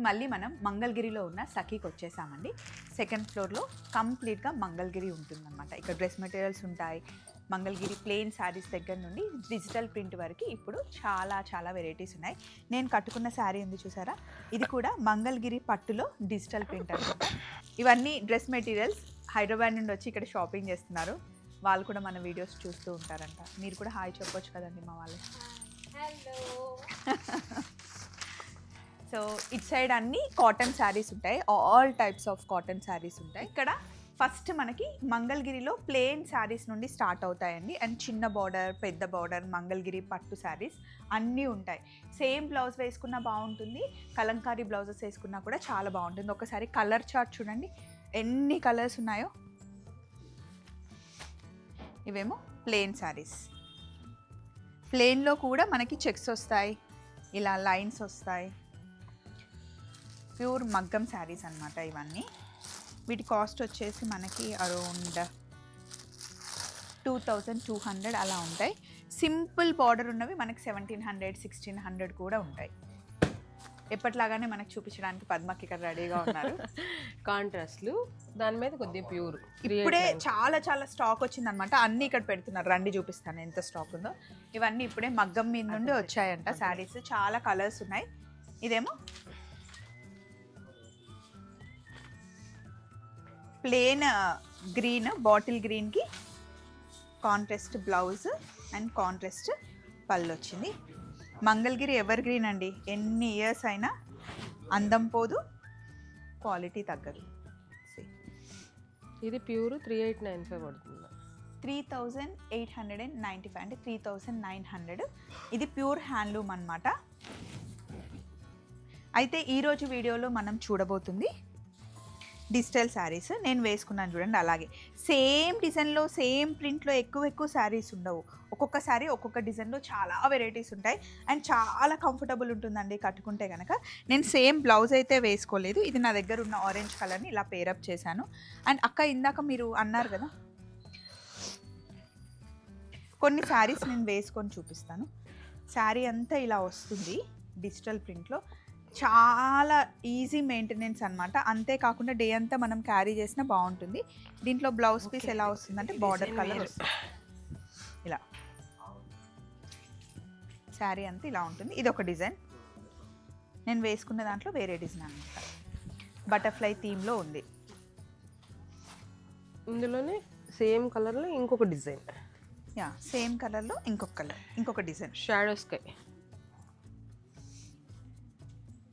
ఇప్పుడు మళ్ళీ మనం మంగళగిరిలో ఉన్న సఖీకి వచ్చేసామండి. సెకండ్ ఫ్లోర్లో కంప్లీట్గా మంగళగిరి ఉంటుందన్నమాట. ఇక్కడ డ్రెస్ మెటీరియల్స్ ఉంటాయి. మంగళగిరి ప్లెయిన్ శారీస్ దగ్గర నుండి డిజిటల్ ప్రింట్ వరకు ఇప్పుడు చాలా చాలా వెరైటీస్ ఉన్నాయి. నేను కట్టుకున్న శారీ ఉంది చూసారా? ఇది కూడా మంగళగిరి పట్టులో డిజిటల్ ప్రింట్ అనమాట ఇవన్నీ డ్రెస్ మెటీరియల్స్ హైదరాబాద్ నుండి వచ్చి ఇక్కడ షాపింగ్ చేస్తున్నారు. వాళ్ళు కూడా మన వీడియోస్ చూస్తూ ఉంటారంట. మీరు కూడా హాయ్ చెప్పొచ్చు కదండి మా వాళ్ళు. సో ఇట్ సైడ్ అన్ని కాటన్ శారీస్ ఉంటాయి. All types of cotton saris ఉంటాయి. ఇక్కడ ఫస్ట్ మనకి మంగళగిరిలో ప్లెయిన్ శారీస్ నుండి స్టార్ట్ అవుతాయండి. అండ్ చిన్న బార్డర్ పెద్ద బార్డర్ మంగళగిరి పట్టు శారీస్ అన్నీ ఉంటాయి. సేమ్ బ్లౌజ్ వేసుకున్నా బాగుంటుంది. కలంకారీ బ్లౌజెస్ వేసుకున్నా కూడా చాలా బాగుంటుంది. ఒకసారి కలర్ చార్ట్ చూడండి. ఎన్ని కలర్స్ ఉన్నాయో. ఇవేమో ప్లెయిన్ శారీస్. ప్లెయిన్లో కూడా మనకి చెక్స్ వస్తాయి. ఇలా లైన్స్ వస్తాయి. ప్యూర్ మగ్గం శారీస్ అన్నమాట ఇవన్నీ. వీటి కాస్ట్ వచ్చేసి మనకి around two thousand two hundred అలా ఉంటాయి. సింపుల్ బార్డర్ ఉన్నవి మనకి సెవెంటీన్ హండ్రెడ్ సిక్స్టీన్ హండ్రెడ్ కూడా ఉంటాయి. ఎప్పటిలాగానే మనకు చూపించడానికి పద్మకి ఇక్కడ రెడీగా ఉన్నారు. కాంట్రాస్ట్లు. దాని మీద కొద్దిగా ప్యూర్ ఇప్పుడే చాలా చాలా స్టాక్ వచ్చిందనమాట అన్ని ఇక్కడ పెడుతున్నారు. రండి చూపిస్తాను ఎంత స్టాక్ ఉందో. ఇవన్నీ ఇప్పుడే మగ్గం మీద నుండి వచ్చాయంట శారీస్. చాలా కలర్స్ ఉన్నాయి. ఇదేమో? ప్లేన్ గ్రీన్ బాటిల్ గ్రీన్కి కాంట్రాస్ట్ బ్లౌజ్ అండ్ కాంట్రాస్ట్ పళ్ళు వచ్చింది. మంగళగిరి ఎవర్ గ్రీన్ అండి? ఎన్ని ఇయర్స్ అయినా అందం పోదు క్వాలిటీ తగ్గదు. ఇది pure three eight nine five పడుతుంది. Three thousand eight hundred and ninety five అంటే త్రీ థౌజండ్ నైన్ హండ్రెడ్. ఇది ప్యూర్ హ్యాండ్లూమ్ అనమాట అయితే ఈరోజు వీడియోలో మనం చూడబోతుంది డిజిటల్ శారీస్ నేను వేసుకున్నాను చూడండి అలాగే. సేమ్ డిజైన్లో సేమ్ ప్రింట్లో ఎక్కువ ఎక్కువ శారీస్ ఉండవు. ఒక్కొక్క శారీ ఒక్కొక్క డిజైన్లో చాలా వెరైటీస్ ఉంటాయి. అండ్ చాలా కంఫర్టబుల్ ఉంటుందండి కట్టుకుంటే కనుక నేను సేమ్ బ్లౌజ్ అయితే వేసుకోలేదు. ఇది నా దగ్గర ఉన్న ఆరెంజ్ కలర్ని ఇలా పేరప్ చేశాను. అండ్ అక్క ఇందాక మీరు అన్నారు కదా కొన్ని శారీస్ నేను వేసుకొని చూపిస్తాను. శారీ అంతా ఇలా వస్తుంది డిజిటల్ ప్రింట్లో. చాలా ఈజీ మెయింటెనెన్స్ అనమాట అంతేకాకుండా డే అంతా మనం క్యారీ చేసినా బాగుంటుంది. దీంట్లో బ్లౌజ్ పీస్ ఎలా వస్తుందంటే బార్డర్ కలర్ వస్తుంది. ఇలా. శారీ అంతా ఇలా ఉంటుంది. ఇది ఒక డిజైన్. నేను వేసుకున్న దాంట్లో వేరే డిజైన్ అనమాట బటర్ఫ్లై థీమ్లో ఉంది. ఇందులోనే సేమ్ కలర్లో ఇంకొక డిజైన్. యా సేమ్ కలర్లో ఇంకొక కలర్ ఇంకొక డిజైన్. Shadow sky.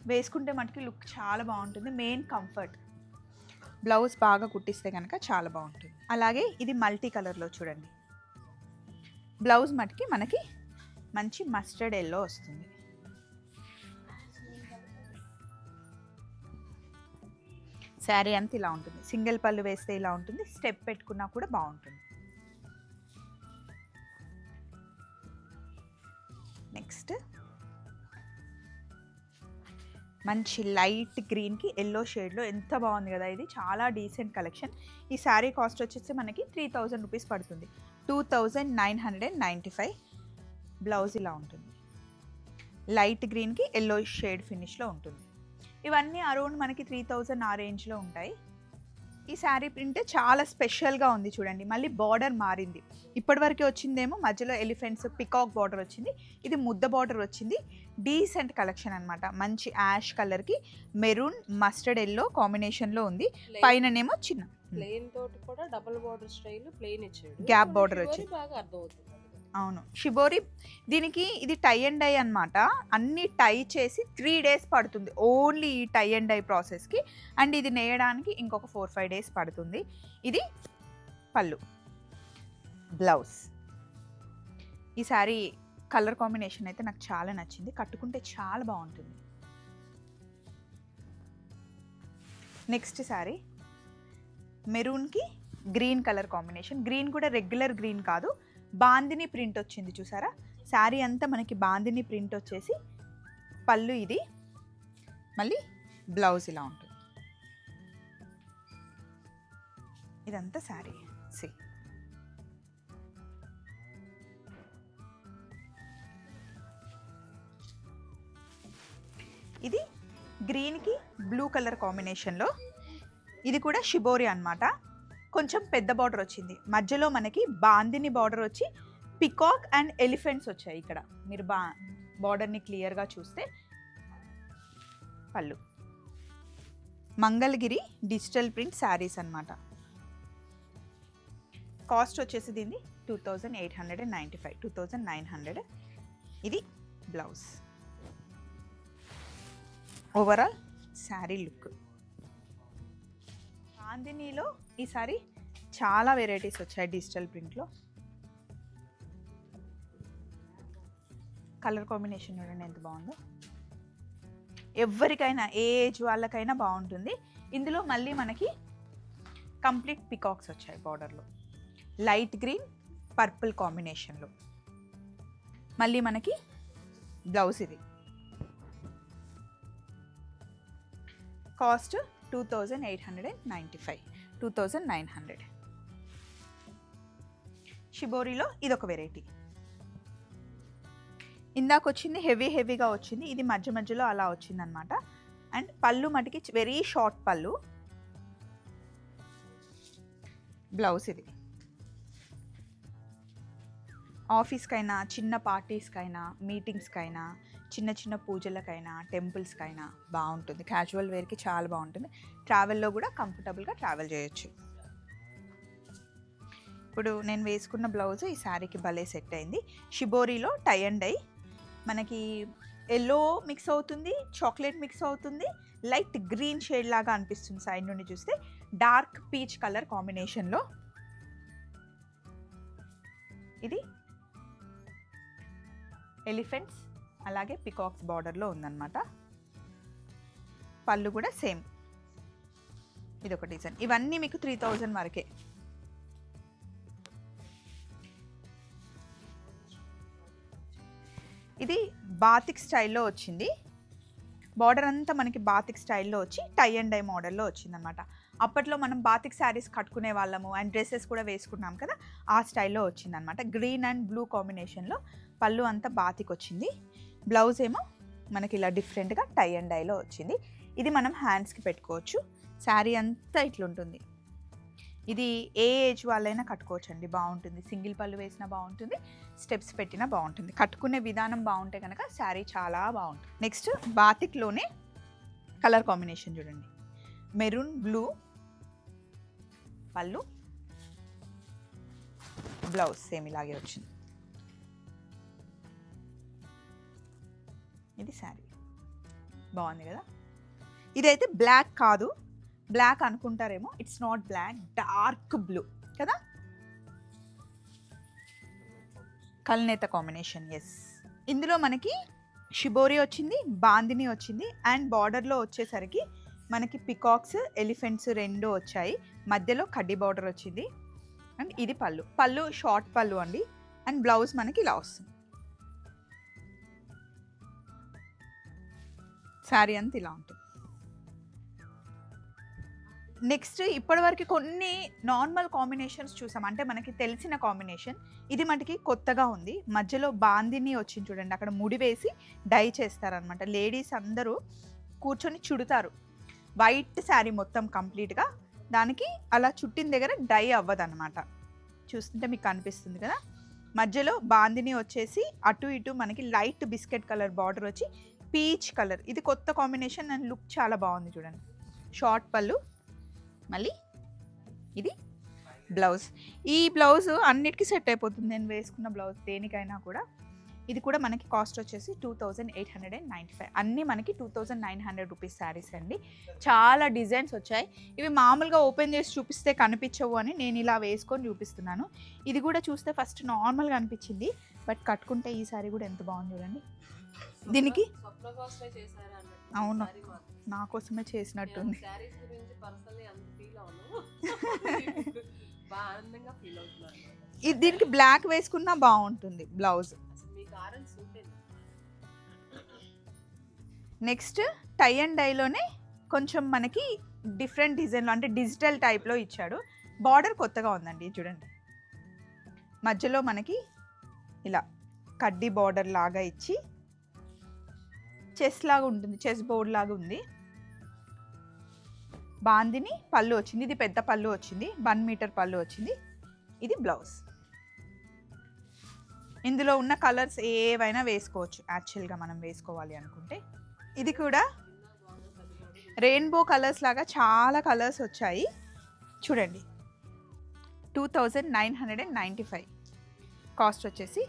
వేసుకుంటే మటుకి లుక్ చాలా బాగుంటుంది. Main comfort. బ్లౌజ్ బాగా కుట్టిస్తే కనుక చాలా బాగుంటుంది. అలాగే ఇది మల్టీ కలర్లో చూడండి. బ్లౌజ్ మటుకి మనకి మంచి మస్టర్డ్ ఎల్లో వస్తుంది. శారీ అంత ఇలా ఉంటుంది. సింగిల్ పళ్ళు వేస్తే ఇలా ఉంటుంది. స్టెప్ పెట్టుకున్నా కూడా బాగుంటుంది. నెక్స్ట్ మంచి లైట్ గ్రీన్కి ఎల్లో షేడ్లో ఎంత బాగుంది కదా! ఇది చాలా డీసెంట్ కలెక్షన్. ఈ శారీ కాస్ట్ వచ్చేసి మనకి త్రీ థౌజండ్ రూపీస్ పడుతుంది. Two thousand nine hundred and ninety five. Blouse ఇలా ఉంటుంది. లైట్ గ్రీన్కి ఎల్లో షేడ్ ఫినిష్లో ఉంటుంది. ఇవన్నీ అరౌండ్ మనకి త్రీ థౌజండ్ ఆ రేంజ్లో ఉంటాయి. ఈ శారీ ప్రింట్ చాలా స్పెషల్గా ఉంది చూడండి. మళ్ళీ బార్డర్ మారింది. ఇప్పటివరకు వచ్చిందేమో మధ్యలో ఎలిఫెంట్స్ పికాక్ బార్డర్ వచ్చింది. ఇది ముద్ద బార్డర్ వచ్చింది. డీసెంట్ కలెక్షన్ అనమాట మంచి యాష్ కలర్కి మెరూన్ మస్టర్డ్ ఎల్లో కాంబినేషన్లో ఉంది. పైననేమో చిన్న. ప్లెయిన్ తోటి కూడా డబుల్ బార్డర్ స్టైల్ ప్లెయిన్ ఇచ్చాడు. border Shibori వచ్చింది. బాగా అర్థమవుతుంది. అవును. షిబోరి దీనికి ఇది టై అండ్ డై అనమాట అన్ని టై చేసి త్రీ డేస్ పడుతుంది. ఓన్లీ ఈ టై అండ్ డై ప్రాసెస్కి. అండ్ ఇది నేయడానికి ఇంకొక ఫోర్ ఫైవ్ డేస్ పడుతుంది. ఇది పళ్ళు. బ్లౌజ్. ఈ సారీ కలర్ కాంబినేషన్ అయితే నాకు చాలా నచ్చింది. కట్టుకుంటే చాలా బాగుంటుంది. నెక్స్ట్ శారీ మెరూన్కి గ్రీన్ కలర్ కాంబినేషన్. గ్రీన్ కూడా రెగ్యులర్ గ్రీన్ కాదు. బాందిని ప్రింట్ వచ్చింది చూసారా? శారీ అంతా మనకి బాందిని ప్రింట్ వచ్చేసి పళ్ళు ఇది. మళ్ళీ బ్లౌజ్ ఇలా ఉంటుంది. ఇదంతా శారీ. సి ఇది గ్రీన్కి బ్లూ కలర్ కాంబినేషన్లో. ఇది కూడా షిబోరి అనమాట కొంచెం పెద్ద బార్డర్ వచ్చింది. మధ్యలో మనకి బాందిని బార్డర్ వచ్చి పికాక్ అండ్ ఎలిఫెంట్స్ వచ్చాయి ఇక్కడ. మీరు బా బార్డర్ని క్లియర్గా చూస్తే పళ్ళు. మంగళగిరి డిజిటల్ ప్రింట్ శారీస్ అన్నమాట. కాస్ట్ వచ్చేసి దీన్ని two thousand eight hundred and ninety five two thousand nine hundred ఇది బ్లౌజ్ ఓవరాల్ శారీ లుక్ చాందినీలో ఈసారి చాలా వెరైటీస్ వచ్చాయి డిజిటల్ ప్రింట్లో. కలర్ కాంబినేషన్ చూడండి ఎంత బాగుందో. ఎవరికైనా ఏ ఏజ్ వాళ్ళకైనా బాగుంటుంది. ఇందులో మళ్ళీ మనకి కంప్లీట్ పికాక్స్ వచ్చాయి బార్డర్లో. లైట్ గ్రీన్ పర్పుల్ కాంబినేషన్లో. మళ్ళీ మనకి బ్లౌజ్ ఇది. Cost two thousand eight hundred and ninety five. Two thousand nine hundred. షిబోరిలో ఇదొక వెరైటీ. ఇందాక వచ్చింది హెవీ హెవీగా వచ్చింది. ఇది మధ్య మధ్యలో అలా వచ్చింది అనమాట అండ్ పళ్ళు మటుకి వెరీ షార్ట్ పళ్ళు. బ్లౌజ్ ఇది. ఆఫీస్కైనా చిన్న పార్టీస్కైనా మీటింగ్స్కైనా చిన్న చిన్న పూజలకైనా టెంపుల్స్కైనా బాగుంటుంది. క్యాజువల్ వేర్కి చాలా బాగుంటుంది. ట్రావెల్లో కూడా కంఫర్టబుల్గా ట్రావెల్ చేయొచ్చు. ఇప్పుడు నేను వేసుకున్న బ్లౌజ్ ఈ శారీకి భలే సెట్ అయింది. షిబోరీలో టై అండ్ డై మనకి ఎల్లో మిక్స్ అవుతుంది చాక్లెట్ మిక్స్ అవుతుంది. లైట్ గ్రీన్ షేడ్ లాగా అనిపిస్తుంది సైడ్ నుండి చూస్తే. డార్క్ పీచ్ కలర్ కాంబినేషన్లో ఇది. ఎలిఫెంట్స్ అలాగే పికాక్స్ బార్డర్లో ఉందన్నమాట. పళ్ళు కూడా సేమ్. ఇది ఒక డిజైన్. ఇవన్నీ మీకు త్రీ థౌజండ్ వరకే. ఇది బాతిక్ స్టైల్లో వచ్చింది. బార్డర్ అంతా మనకి బాతిక్ స్టైల్లో వచ్చి టై అండ్ డై మోడల్లో వచ్చిందనమాట అప్పట్లో మనం బాతిక్ శారీస్ కట్టుకునే వాళ్ళము అండ్ డ్రెస్సెస్ కూడా వేసుకున్నాం కదా ఆ స్టైల్లో వచ్చిందనమాట గ్రీన్ అండ్ బ్లూ కాంబినేషన్లో పళ్ళు అంతా బాతిక్ వచ్చింది బ్లౌజ్ ఏమో మనకి ఇలా డిఫరెంట్గా టై అండ్ డైలో వచ్చింది. ఇది మనం హ్యాండ్స్కి పెట్టుకోవచ్చు. శారీ అంతా ఇట్లుంటుంది. ఇది ఏ ఏజ్ వాళ్ళైనా కట్టుకోవచ్చు అండి బాగుంటుంది. సింగిల్ పళ్ళు వేసినా బాగుంటుంది. స్టెప్స్ పెట్టినా బాగుంటుంది. కట్టుకునే విధానం బాగుంటే కనుక శారీ చాలా బాగుంటుంది. నెక్స్ట్ బాతిక్లోనే కలర్ కాంబినేషన్ చూడండి. మెరూన్ బ్లూ పళ్ళు బ్లౌజ్ సేమ్ ఇలాగే వచ్చింది. ఇది శారీ. బాగుంది కదా? ఇదైతే బ్లాక్ కాదు. బ్లాక్ అనుకుంటారేమో. It's not black dark blue కదా? కల్నేత కాంబినేషన్ ఎస్ ఇందులో మనకి షిబోరి వచ్చింది బాందిని వచ్చింది అండ్ బార్డర్లో వచ్చేసరికి మనకి పికాక్స్ ఎలిఫెంట్స్ రెండు వచ్చాయి. మధ్యలో కడ్డీ బార్డర్ వచ్చింది. అండ్ ఇది పళ్ళు. పళ్ళు షార్ట్ పళ్ళు అండి. అండ్ బ్లౌజ్ మనకి ఇలా వస్తుంది. శారీ అంతా ఇలా ఉంటుంది. నెక్స్ట్ ఇప్పటివరకు కొన్ని నార్మల్ కాంబినేషన్స్ చూసాం. అంటే మనకి తెలిసిన కాంబినేషన్ ఇది మనకి కొత్తగా ఉంది. మధ్యలో బాందిని వచ్చింది చూడండి. అక్కడ ముడి వేసి డై చేస్తారనమాట లేడీస్ అందరూ కూర్చొని చుడతారు. వైట్ శారీ మొత్తం కంప్లీట్గా దానికి అలా చుట్టిన దగ్గర డై అవ్వదన్నమాట. చూస్తుంటే మీకు కనిపిస్తుంది కదా? మధ్యలో బాందిని వచ్చేసి అటు ఇటు మనకి లైట్ బిస్కెట్ కలర్ బార్డర్ వచ్చి పీచ్ కలర్. ఇది కొత్త కాంబినేషన్ అండ్ లుక్ చాలా బాగుంది చూడండి. షార్ట్ పళ్ళు. మళ్ళీ ఇది బ్లౌజ్. ఈ బ్లౌజ్ అన్నిటికీ సెట్ అయిపోతుంది. నేను వేసుకున్న బ్లౌజ్ దేనికైనా కూడా. ఇది కూడా మనకి కాస్ట్ వచ్చేసి two thousand eight hundred and ninety five. అన్నీ మనకి two thousand nine hundred rupees saris అండి. చాలా డిజైన్స్ వచ్చాయి. ఇవి మామూలుగా ఓపెన్ చేసి చూపిస్తే కనిపించవు అని నేను ఇలా వేసుకొని చూపిస్తున్నాను. ఇది కూడా చూస్తే ఫస్ట్ నార్మల్గా అనిపించింది. బట్ కట్టుకుంటే ఈ శారీ కూడా ఎంత బాగుంది చూడండి. దీనికి? అవును. నా కోసమే చేసినట్టుంది. ఇది దీనికి బ్లాక్ వేసుకున్నా బాగుంటుంది బ్లౌజ్ నెక్స్ట్ టై అండ్ డైలోనే కొంచెం మనకి డిఫరెంట్ డిజైన్లో అంటే డిజిటల్ టైప్లో ఇచ్చాడు. బార్డర్ కొత్తగా ఉందండి చూడండి. మధ్యలో మనకి ఇలా కడ్డీ బార్డర్ లాగా ఇచ్చి చెస్ లాగా ఉంటుంది చెస్ బోర్డ్ లాగా ఉంది. బాందిని పళ్ళు వచ్చింది ఇది పెద్ద పళ్ళు వచ్చింది వన్ మీటర్ పళ్ళు వచ్చింది ఇది బ్లౌజ్. ఇందులో ఉన్న కలర్స్ ఏవైనా వేసుకోవచ్చు యాక్చువల్గా మనం వేసుకోవాలి అనుకుంటే. ఇది కూడా రెయిన్బో కలర్స్ లాగా చాలా కలర్స్ వచ్చాయి. చూడండి two thousand nine hundred and ninety five cost వచ్చేసి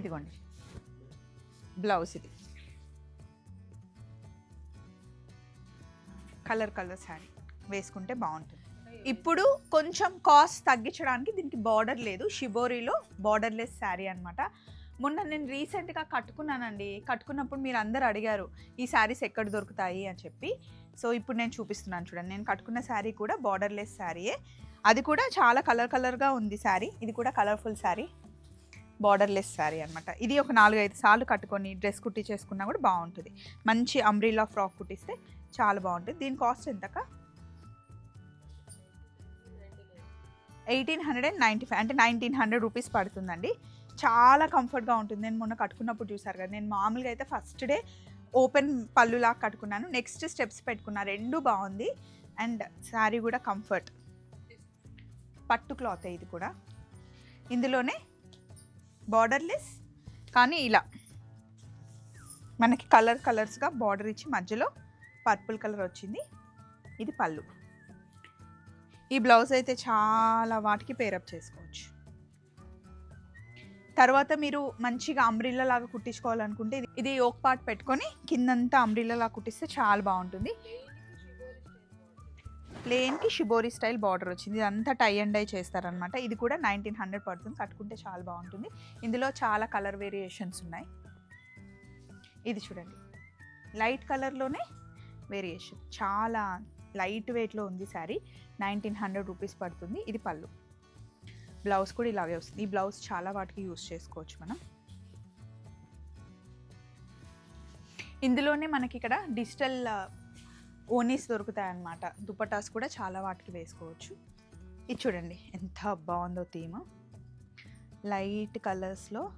ఇదిగోండి. బ్లౌజ్ ఇది. కలర్ కలర్ శారీ వేసుకుంటే బాగుంటుంది. ఇప్పుడు కొంచెం కాస్ట్ తగ్గించడానికి దీనికి బార్డర్ లేదు. షిబోరిలో బార్డర్లెస్ శారీ అనమాట మొన్న నేను రీసెంట్గా కట్టుకున్నానండి. కట్టుకున్నప్పుడు మీరు అందరు అడిగారు ఈ శారీస్ ఎక్కడ దొరుకుతాయి? అని చెప్పి. సో ఇప్పుడు నేను చూపిస్తున్నాను చూడండి. నేను కట్టుకున్న శారీ కూడా బార్డర్లెస్ శారీయే. అది కూడా చాలా కలర్ కలర్గా ఉంది శారీ. ఇది కూడా కలర్ఫుల్ శారీ. బార్డర్లెస్ శారీ అనమాట ఇది ఒక నాలుగు ఐదు సార్లు కట్టుకొని డ్రెస్ కుట్టి చేసుకున్నా కూడా బాగుంటుంది. మంచి అంబ్రిలా ఫ్రాక్ కుట్టిస్తే చాలా బాగుంటుంది. దీని cost ఎంతక eighteen hundred and ninety five అంటే నైన్టీన్ హండ్రెడ్ రూపీస్ పడుతుందండి. చాలా కంఫర్ట్గా ఉంటుంది. నేను మొన్న కట్టుకున్నప్పుడు చూసారు కదా నేను మామూలుగా అయితే ఫస్ట్ డే ఓపెన్ పళ్ళులా కట్టుకున్నాను. నెక్స్ట్ స్టెప్స్ పెట్టుకున్నా. రెండు బాగుంది. అండ్ శారీ కూడా కంఫర్ట్ పట్టు క్లాత్ ఇది కూడా. ఇందులోనే బార్డర్లెస్ కానీ ఇలా. మనకి కలర్ కలర్స్గా బార్డర్ ఇచ్చి మధ్యలో పర్పుల్ కలర్ వచ్చింది. ఇది పళ్ళు. ఈ బ్లౌజ్ అయితే చాలా వాటికి పేరప్ చేసుకోవచ్చు. తర్వాత మీరు మంచిగా అంబ్రిల్లా లాగా కుట్టించుకోవాలనుకుంటే ఇది- ఇది ఒక పార్ట్ పెట్టుకొని కిందంతా అంబ్రిల్లా లాగా కుట్టిస్తే చాలా బాగుంటుంది. ప్లెయిన్కి షిబోరి స్టైల్ బార్డర్ వచ్చింది. ఇదంతా టై అండ్ డై చేస్తారనమాట ఇది కూడా నైన్టీన్ హండ్రెడ్ పడుతుంది కట్టుకుంటే చాలా బాగుంటుంది. ఇందులో చాలా కలర్ వేరియేషన్స్ ఉన్నాయి. ఇది చూడండి. లైట్ కలర్లోనే వేరియేషన్. చాలా లైట్ వెయిట్లో ఉంది శారీ. నైన్టీన్ హండ్రెడ్ రూపీస్ పడుతుంది. ఇది పళ్ళు. బ్లౌజ్ కూడా ఇలాగే వస్తుంది. ఈ బ్లౌజ్ చాలా వాటికి యూస్ చేసుకోవచ్చు మనం. ఇందులోనే మనకి ఇక్కడ డిజిటల్ ఓనీస్ దొరుకుతాయి అన్నమాట దుపటాస్ కూడా చాలా వాటికి వేసుకోవచ్చు. ఇది చూడండి ఎంత బాగుందో థీమ్. లైట్ కలర్స్లో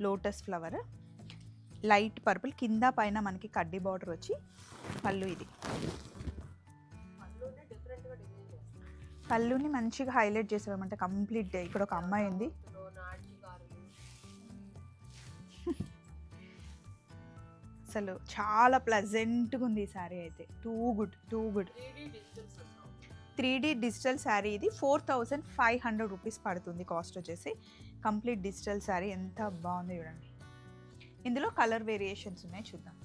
లోటస్ ఫ్లవర్. లైట్ పర్పుల్ కింద పైన మనకి కడ్డీ బార్డర్ వచ్చి పళ్ళు ఇది. పళ్ళుని మంచిగా హైలైట్ చేసామంటే కంప్లీట్ ఇక్కడ ఒక అమ్మాయి ఉంది. అసలు చాలా ప్లజెంట్గా ఉంది ఈ శారీ అయితే. Too good too good three D digital sari ఇది. Four thousand five hundred rupees పడుతుంది కాస్ట్ వచ్చేసి. కంప్లీట్ డిజిటల్ శారీ ఎంత బాగుంది చూడండి. ఇందులో కలర్ వేరియేషన్స్ ఉన్నాయి చూద్దాం.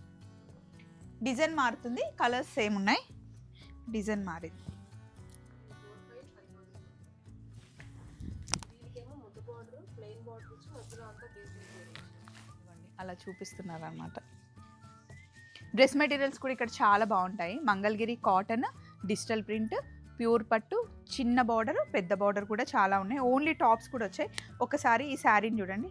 డిజైన్ మారుతుంది కలర్స్ సేమ్ ఉన్నాయి. డిజైన్ మారింది. అలా చూపిస్తున్నారు అనమాట డ్రెస్ మెటీరియల్స్ కూడా ఇక్కడ చాలా బాగుంటాయి. Mangalagiri cotton digital print pure పట్టు చిన్న బార్డర్ పెద్ద బార్డర్ కూడా చాలా ఉన్నాయి. ఓన్లీ టాప్స్ కూడా వచ్చాయి. ఒకసారి ఈ శారీని చూడండి.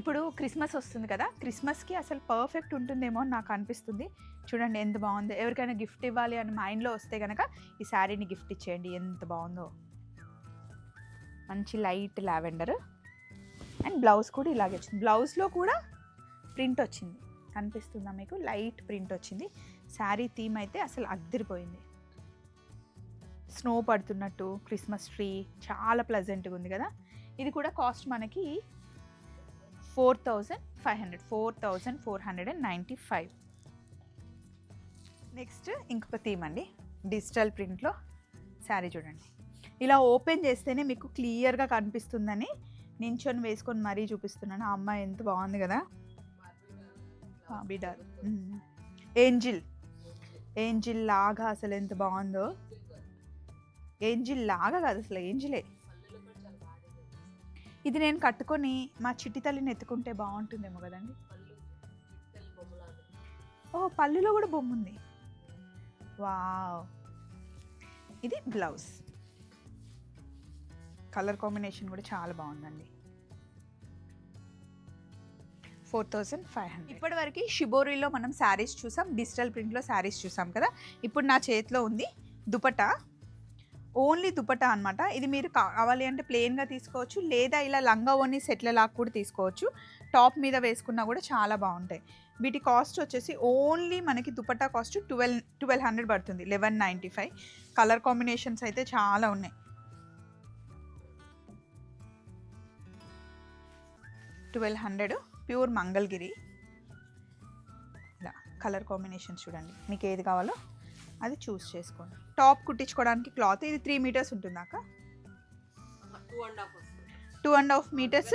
ఇప్పుడు క్రిస్మస్ వస్తుంది కదా క్రిస్మస్కి అసలు పర్ఫెక్ట్ ఉంటుందేమో అని నాకు అనిపిస్తుంది. చూడండి ఎంత బాగుందో. ఎవరికైనా గిఫ్ట్ ఇవ్వాలి అని మైండ్లో వస్తే కనుక ఈ శారీని గిఫ్ట్ ఇచ్చేయండి. ఎంత బాగుందో. మంచి లైట్ లావెండర్. అండ్ బ్లౌజ్ కూడా ఇలాగే వచ్చింది. బ్లౌజ్లో కూడా ప్రింట్ వచ్చింది. కనిపిస్తుందా మీకు? లైట్ ప్రింట్ వచ్చింది. శారీ థీమ్ అయితే అసలు అద్దరిపోయింది. స్నో పడుతున్నట్టు క్రిస్మస్ ట్రీ చాలా ప్లజెంట్గా ఉంది కదా? ఇది కూడా కాస్ట్ మనకి four thousand five hundred four thousand four hundred and ninety five. Next ఇంకొక థీమ్ అండి. డిజిటల్ ప్రింట్లో శారీ చూడండి. ఇలా ఓపెన్ చేస్తేనే మీకు క్లియర్గా కనిపిస్తుందని నించొని వేసుకొని మరీ చూపిస్తున్నాను. ఆ అమ్మాయి ఎంత బాగుంది కదా? బిడార్ ఏంజిల్. ఏంజిల్ లాగా అసలు ఎంత బాగుందో. ఏంజిల్ లాగా కాదు అసలు ఏంజిలే. ఇది నేను కట్టుకొని మా చిట్టి తల్లిని ఎత్తుకుంటే బాగుంటుందేమో కదండి. ఓ పళ్ళులో కూడా బొమ్మ ఉంది. వావ్. ఇది బ్లౌజ్. కలర్ కాంబినేషన్ కూడా చాలా బాగుందండి. Four thousand five hundred. ఇప్పటివరకు షిబోరిలో మనం శారీస్ చూసాం డిజిటల్ ప్రింట్లో శారీస్ చూసాం కదా. ఇప్పుడు నా చేతిలో ఉంది దుపటా ఓన్లీ దుపటా అన్నమాట. ఇది మీరు కావాలి అంటే ప్లెయిన్గా తీసుకోవచ్చు లేదా ఇలా లంగా ఓని సెట్ల లాగా కూడా తీసుకోవచ్చు. టాప్ మీద వేసుకున్నా కూడా చాలా బాగుంటాయి. వీటి కాస్ట్ వచ్చేసి ఓన్లీ మనకి dupatta cost twelve twelve hundred పడుతుంది eleven ninety five. Colour combinations అయితే చాలా ఉన్నాయి. Twelve hundred. ప్యూర్ మంగళగిరి. ఇలా కలర్ కాంబినేషన్స్ చూడండి. మీకు ఏది కావాలో అది చూస్ చేసుకోండి. టాప్ కుట్టించుకోవడానికి క్లాత్ ఇది త్రీ మీటర్స్ ఉంటుంది అక్క. Two and half metres?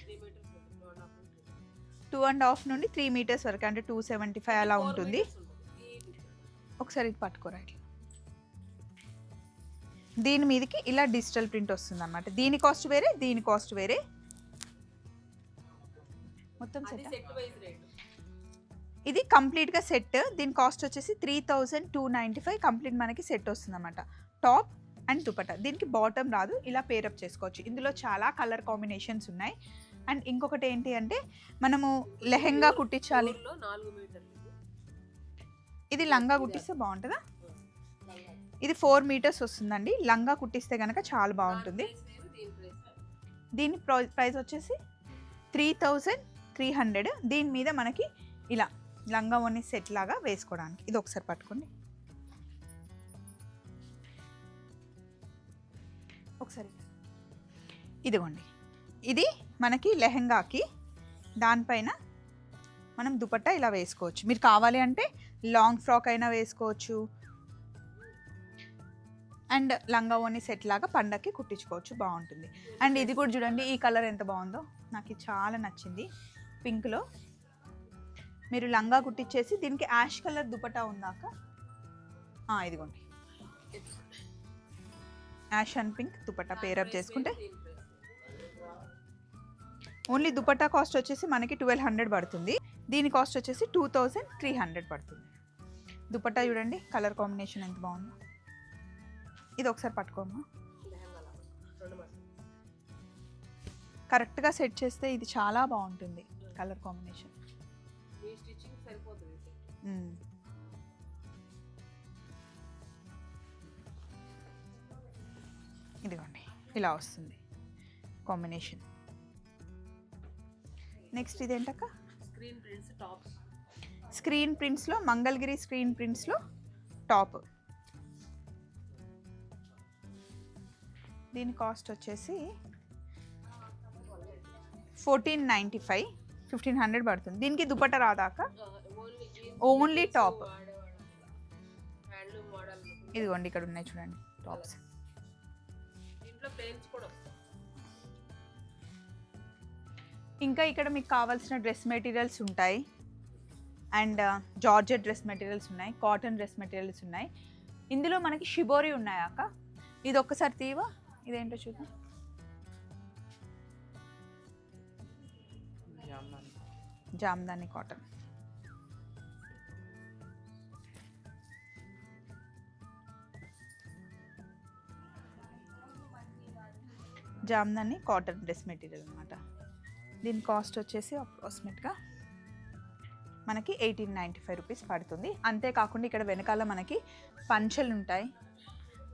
Three metres two and half two and half నుండి త్రీ మీటర్స్ వరకు అంటే టూ సెవెంటీ ఫైవ్ అలా ఉంటుంది. ఒకసారి ఇది పట్టుకోరా ఇట్లా. దీని మీదకి ఇలా డిజిటల్ ప్రింట్ వస్తుంది అనమాట దీని కాస్ట్ వేరే దీని కాస్ట్ వేరే. మొత్తం సెట్ ఇది కంప్లీట్గా సెట్ దీని కాస్ట్ వచ్చేసి three thousand two ninety five complete మనకి సెట్ వస్తుంది అనమాట టాప్ అండ్ దుపట్టా దీనికి బాటమ్ రాదు ఇలా పేరప్ చేసుకోవచ్చు. ఇందులో చాలా కలర్ కాంబినేషన్స్ ఉన్నాయి. అండ్ ఇంకొకటి ఏంటి అంటే మనము లెహెంగా కుట్టించాలి. ఇది. లంగా కుట్టిస్తే బాగుంటుందా? ఇది ఫోర్ మీటర్స్ వస్తుందండి. లంగా కుట్టిస్తే కనుక చాలా బాగుంటుంది. దీని ప్రైస్ దీని ప్రై- ప్రైస్ వచ్చేసి త్రీ థౌజండ్ త్రీ హండ్రెడ్. దీని మీద మనకి ఇలా లంగా ఓని సెట్ లాగా వేసుకోవడానికి. ఇది ఒకసారి పట్టుకోండి. ఒకసారి. ఇదిగోండి. ఇది మనకి లెహెంగాకి దానిపైన మనం దుపట్టా ఇలా వేసుకోవచ్చు. మీరు కావాలి అంటే లాంగ్ ఫ్రాక్ అయినా వేసుకోవచ్చు. అండ్ లంగా ఓని సెట్ లాగా పండక్కి కుట్టించుకోవచ్చు. బాగుంటుంది. అండ్ ఇది కూడా చూడండి ఈ కలర్ ఎంత బాగుందో. నాకు చాలా నచ్చింది. పింక్లో. మీరు లంగా కుట్టించేసి దీనికి యాష్ కలర్ దుపట్టా ఉందాక. ఇదిగోండి. Ash and pink dupatta pair up చేసుకుంటే. ఓన్లీ దుపట్టా కాస్ట్ వచ్చేసి మనకి ట్వెల్వ్ హండ్రెడ్ పడుతుంది. దీని కాస్ట్ వచ్చేసి టూ థౌజండ్ త్రీ హండ్రెడ్ పడుతుంది. దుపట్టా చూడండి కలర్ కాంబినేషన్ ఎంత బాగుందో. ఇది ఒకసారి పట్టుకోమ్మా. కరెక్ట్గా సెట్ చేస్తే ఇది చాలా బాగుంటుంది. Colour combination. మీ స్టిచ్చింగ్ సరిపోతుంది. ఇదిగోండి ఇలా వస్తుంది కాంబినేషన్. నెక్స్ట్ ఇదేంటక్క? స్క్రీన్ ప్రింట్స్ టాప్స్ స్క్రీన్ ప్రింట్స్లో మంగళగిరి స్క్రీన్ ప్రింట్స్లో టాప్. దీని కాస్ట్ వచ్చేసి fourteen ninety five. Fifteen hundred పడుతుంది. దీనికి dupatta రాదాక only Only top. Handloom model ఇదిగోండి ఇక్కడ ఉన్నాయి చూడండి టాప్స్ ఇంకా ఇక్కడ మీకు కావాల్సిన డ్రెస్ మెటీరియల్స్ ఉంటాయి. అండ్ జార్జెట్ డ్రెస్ మెటీరియల్స్ ఉన్నాయి కాటన్ డ్రెస్ మెటీరియల్స్ ఉన్నాయి. ఇందులో మనకి షిబోరి ఉన్నాయి అక్క? ఇది ఒక్కసారి తీవా? ఇదేంటో చూద్దాం. Jamdani cotton. Jamdani cotton dress material అనమాట దీని కాస్ట్ వచ్చేసి అప్రాక్సిమేట్గా మనకి ఎయిటీన్ నైంటీ ఫైవ్ రూపీస్ పడుతుంది. అంతేకాకుండా ఇక్కడ వెనకాల మనకి పంచలు ఉంటాయి.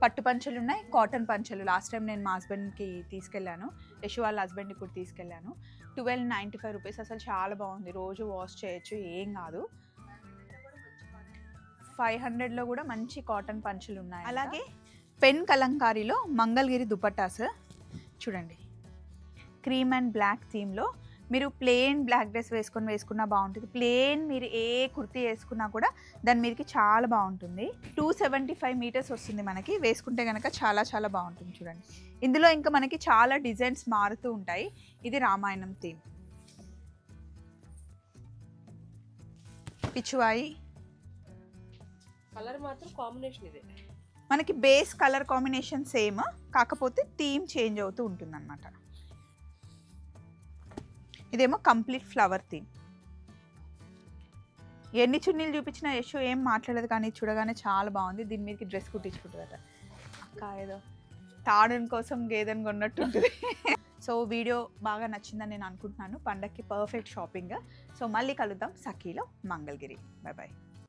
పట్టు పంచలు ఉన్నాయి కాటన్ పంచలు. లాస్ట్ టైం నేను మా హస్బెండ్కి తీసుకెళ్ళాను. యశు వాళ్ళ హస్బెండ్కి కూడా తీసుకెళ్ళాను. ట్వెల్వ్ నైంటీ ఫైవ్ రూపీస్ అసలు చాలా బాగుంది. రోజు వాష్ చేయొచ్చు ఏం కాదు. ఫైవ్ హండ్రెడ్లో కూడా మంచి కాటన్ పంచులు ఉన్నాయి అలాగే పెన్ కలంకారీలో మంగళగిరి దుపట్టాస్ చూడండి. క్రీమ్ అండ్ బ్లాక్ థీమ్లో మీరు ప్లెయిన్ బ్లాక్ డ్రెస్ వేసుకొని వేసుకున్నా బాగుంటుంది. ప్లెయిన్ మీరు ఏ కుర్తీ వేసుకున్నా కూడా దాని మీదకి చాలా బాగుంటుంది. టూ సెవెంటీ ఫైవ్ మీటర్స్ వస్తుంది మనకి. వేసుకుంటే కనుక చాలా చాలా బాగుంటుంది చూడండి. ఇందులో ఇంకా మనకి చాలా డిజైన్స్ మారుతూ ఉంటాయి. ఇది రామాయణం థీమ్. పిచ్చువాయి. కలర్ మాత్రం కాంబినేషన్ ఇదే. మనకి బేస్ కలర్ కాంబినేషన్ సేమ్ కాకపోతే థీమ్ చేంజ్ అవుతూ ఉంటుందన్నమాట. ఇదేమో కంప్లీట్ ఫ్లవర్ థీమ్. ఎన్ని చున్నీలు చూపించినా యశో ఏం మాట్లాడదు కానీ చూడగానే చాలా బాగుంది. దీని మీదకి డ్రెస్ కుట్టించుకుంటుందట. అక్క ఏదో తాడన్ కోసం గేదెని కొన్నట్టుంటుంది. సో వీడియో బాగా నచ్చిందని నేను అనుకుంటున్నాను. పండక్కి పర్ఫెక్ట్ షాపింగ్ సో మళ్ళీ కలుద్దాం సఖీలో మంగళగిరి. Bye bye